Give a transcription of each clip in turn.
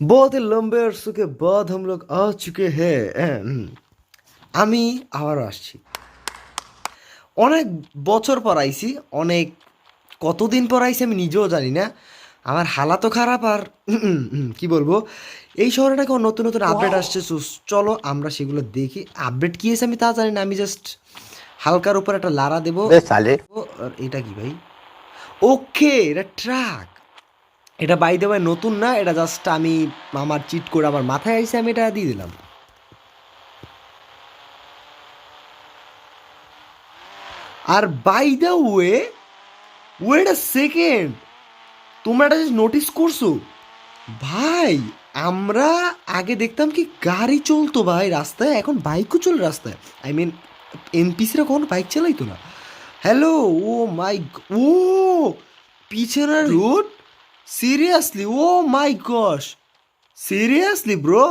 बहुत ही लंबे अरसों के बाद हम लोग आ चुके हैं হ্যাঁ, আমি আবার আসছি অনেক বছর পর আইছি অনেক কতদিন পর আইছি আমি নিজেও জানি না আমার হালাতও খারাপ আর উম, উম, কি বলবো এই শহরে নাকি নতুন নতুন আপডেট আসছে so চলো আমরা সেগুলো দেখি আপডেট কি এসে আমি তা জানি না আমি জাস্ট হালকার উপর একটা লারা দেবো বে সালে ও, আর এটা কি ভাই ওকে এটা ট্রাক এটা বাই দেওয়ায় নতুন না, এটা জাস্ট আমি আমার চিট করে আমার মাথায় আইসে আমি এটা দিয়ে দিলাম। আর by the way wait a second তোমরা এটা নোটিস করছ? ভাই, আমরা আগে দেখতাম কি গাড়ি চলতো ভাই রাস্তায়, এখন বাইকও চলে রাস্তায়। আই মিন এনপিসিরা কখনো বাইক চালাইতো না। হ্যালো ও মাই ও, পিছনের route seriously oh my gosh seriously bro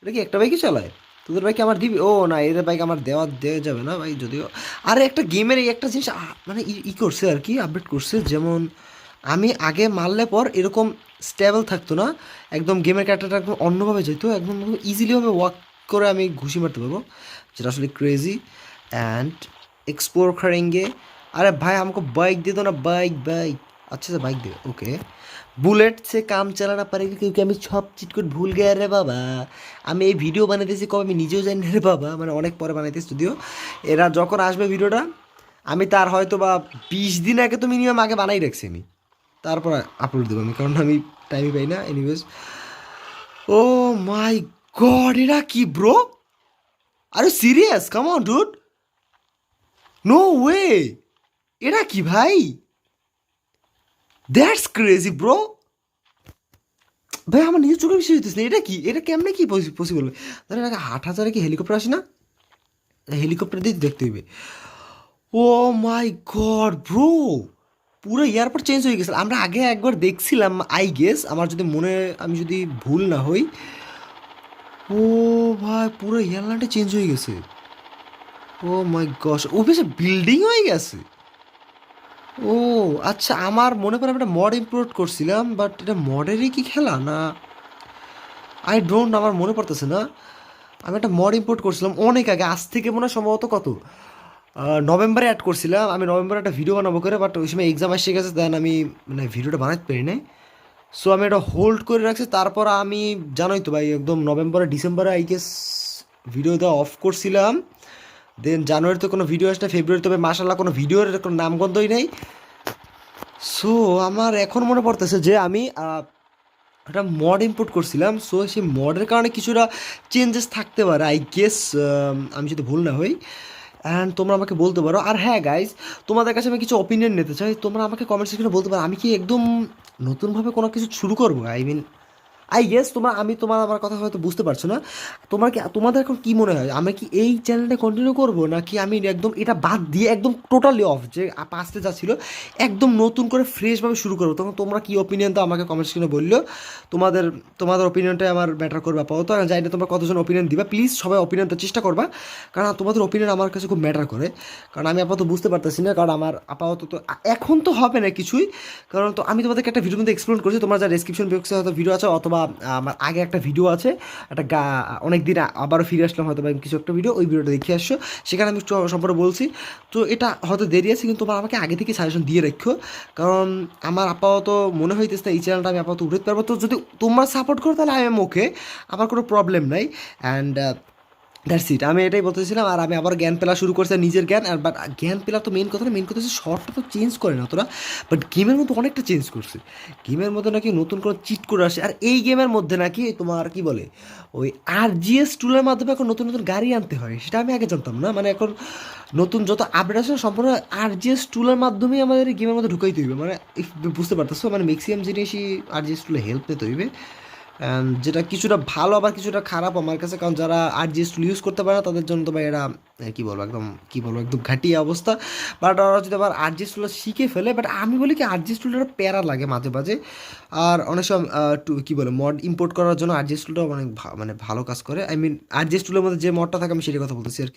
এটা কি একটা বাইকই চালায়? তোদের বাইকে আমার দিবি? ও না, এদের বাইক আমার দেওয়া দেওয়া যাবে না ভাই, যদিও। আরে একটা গেমের একটা জিনিস মানে ই করছে আর কি আপডেট করছে, যেমন আমি আগে মারলে পর এরকম স্টেবল থাকতো না, একদম গেমের ক্যারেক্টারটা একদম অন্যভাবে যেত একদম ইজিলিভাবে ওয়াক করে আমি ঘুষি মারতে পারব, যেটা আসলে ক্রেজি অ্যান্ড এক্সপ্লোর খারেঙ্গে আরে ভাই, আমাকে বাইক দিয়ে দো না বাইক বাইক আচ্ছা বাইক দেবে ওকে ओके বুলেট সে কাম চালানা পারেগা क्योंकि আমি সব চিট করে ভুল গেয়া রে বাবা আমি এই ভিডিও বানাইতেছি কবে আমি নিজেও জানি না রে বাবা মানে অনেক পরে বানাইতেছি যদিও এরা যখন আসবে ভিডিওটা আমি তার হয়তো বা বিশ দিন আগে তো মিনিমাম আগে বানাই রাখছি আমি তারপর আপলোড দেবো আমি কারণ আমি টাইমই পাই না এনিওয়েজ ও মাই গড এরা কি ব্রো আরে serious come on dude no way এটা কি ভাই দ্যাটস ক্রেজি ব্রো ভাই, আমার নিজের চোখে বিষয় হইতেছে না। এটা কি? এটা কেমনে কি পসিবল ধরেন আগে আট হাজারে কি হেলিকপ্টার আসে না? হেলিকপ্টার দিয়ে দেখতে হইবে। ও মাই গড ব্রো পুরো এয়ারপোর্ট চেঞ্জ হয়ে গেছে। আমরা আগে একবার দেখছিলাম আই গেস আমার যদি মনে, আমি যদি ভুল না হই। ও ভাই, পুরো এয়ারলাইনটা চেঞ্জ হয়ে গেছে। ও মাই গস ও বেশ বিল্ডিং হয়ে গেছে। ও আচ্ছা আমার মনে পড়ে আমি একটা মড ইম্পোর্ট করছিলাম বাট এটা মডেরই কি খেলা না? আই ডোন্ট আমার মনে পড়তেছে না। আমি একটা মড ইম্পোর্ট করছিলাম অনেক আগে, আজ থেকে মনে হয় সম্ভবত কত? নভেম্বরে অ্যাড করছিলাম, আমি নভেম্বরে একটা ভিডিও বানাবো করে বাট ওই সময় এক্সাম এসে গেছে দেন আমি মানে ভিডিওটা বানাতে পারি নাই। সো আমি এটা হোল্ড করে রাখছি, তারপর আমি, জানোই তো ভাই, একদম নভেম্বরে, ডিসেম্বরে আই গেস ভিডিও দেওয়া অফ করছিলাম। দেন জানুয়ারিতে কোনো ভিডিও আসলে ফেব্রুয়ারি তবে মাসাল্লাহ কোনো ভিডিওর কোনো নামগন্ধই নেই। সো আমার এখন মনে পড়তেছে যে আমি একটা মড ইম্পোর্ট করছিলাম সো সেই মডের কারণে কিছুটা চেঞ্জেস থাকতে পারে আই গেস আমি যদি ভুল না হই। অ্যান্ড তোমরা আমাকে বলতে পারো। আর হ্যাঁ গাইজ তোমাদের কাছে আমি কিছু অপিনিয়ন নিতে চাই। তোমরা আমাকে কমেন্ট সেকশনে বলতে পারো, আমি কি একদম নতুনভাবে কোনো কিছু শুরু করব? আই মিন আই গেস তোমার, আমি তোমার আমার কথা হয়তো বুঝতে পারছ না। তোমার কি, তোমাদের এখন কি মনে হয়? আমি কি এই চ্যানেলটা কন্টিনিউ করব, নাকি আমি একদম এটা বাদ দিয়ে একদম টোটালি অফ যে পাঁচতে যা ছিল, একদম নতুন করে ফ্রেশভাবে শুরু করব। তখন তোমরা কি ওপিনিয়ন তো আমাকে কমেন্ট সেকশনে বলল। তোমাদের তোমাদের ওপিনিয়নটাই আমার ম্যাটার করবে আপাতত। আমি জানি না তোমরা কতজন ওপিনিয়ন দিবা। প্লিজ সবাই দেওয়ার চেষ্টা করবা। কারণ তোমাদের ওপিনিয়ন আমার কাছে খুব ম্যাটার করে। কারণ আমি আপাতত বুঝতে পারতেছি না। কারণ আমার আপাতত তো এখন তো হবে না কিছুই। কারণ তো আমি তোমাদেরকে একটা ভিডিও মধ্যে এক্সপ্লোর করছি। তোমার যা ডিসক্রিপশন বক্সে হয়তো ভিডিও আছে, অথবা আমার আগে একটা ভিডিও আছে, একটা গা, অনেক দিন আবারও ফিরে আসলাম হয়তো বা কিছু একটা ভিডিও ওই ভিডিওটা দেখে আসছো সেখানে আমি সম্পর্কে বলছি, তো এটা হয়তো দেরি আছে, কিন্তু তোমার আমাকে আগে থেকে সাজেশন দিয়ে রাখো। কারণ আমার আপাতত মনে হইতেছে না, এই চ্যানেলটা আমি আপাতত উঠাতে পারব। তো যদি তোমার সাপোর্ট করো, তাহলে আই এম ওকে আমার কোনো প্রবলেম নাই। অ্যান্ড দ্যাটস ইট আমি এটাই বলতেছিলাম, আর আমি আবার জ্ঞান পেলা শুরু করছি নিজের জ্ঞান, আর বাট জ্ঞান পেলা তো মেন কথা না মেন কথা হচ্ছে শর্টটা তো চেঞ্জ করে না তোরা। বাট গেমের মধ্যে অনেকটা চেঞ্জ করছে। গেমের মধ্যে নাকি নতুন কোনো চিট করে আসে, আর এই গেমের মধ্যে নাকি তোমার কি বলে, ওই আর জিএস টুলের মাধ্যমে এখন নতুন নতুন গাড়ি আনতে হয়, সেটা আমি আগে জানতাম না। মানে এখন নতুন যত আপডেট আছে সম্পূর্ণ আর জিএস টুলের মাধ্যমেই আমাদের গেমের মধ্যে ঢুকাইতে হইবে। মানে বুঝতে পারতেছো মানে ম্যাক্সিমাম জিনিসই আর জিএস টুলে হেল্প নিতে হইবে। যেটা কিছুটা ভালো আবার কিছুটা খারাপ আমার কাছে কারণ যারা আর টুল ইউজ করতে পারে না তাদের জন্য তো ভাই আহ, কি বলব একদম কি বলব একদম ঘাটিয়া অবস্থা। বাট ওরা যদি আবার আর টুলটা শিখে ফেলে বাট আমি বলি কি আর জিএস টুলটা প্যারা লাগে মাঝে মাঝে। আর অনেক সময় টু- কি বলে মড ইম্পোর্ট করার জন্য আর জিএস টুলটা অনেক মানে ভালো কাজ করে। আই মিন আর টুলের মধ্যে যে মডটা থাকে আমি সেটার কথা বলতেছি আর কি।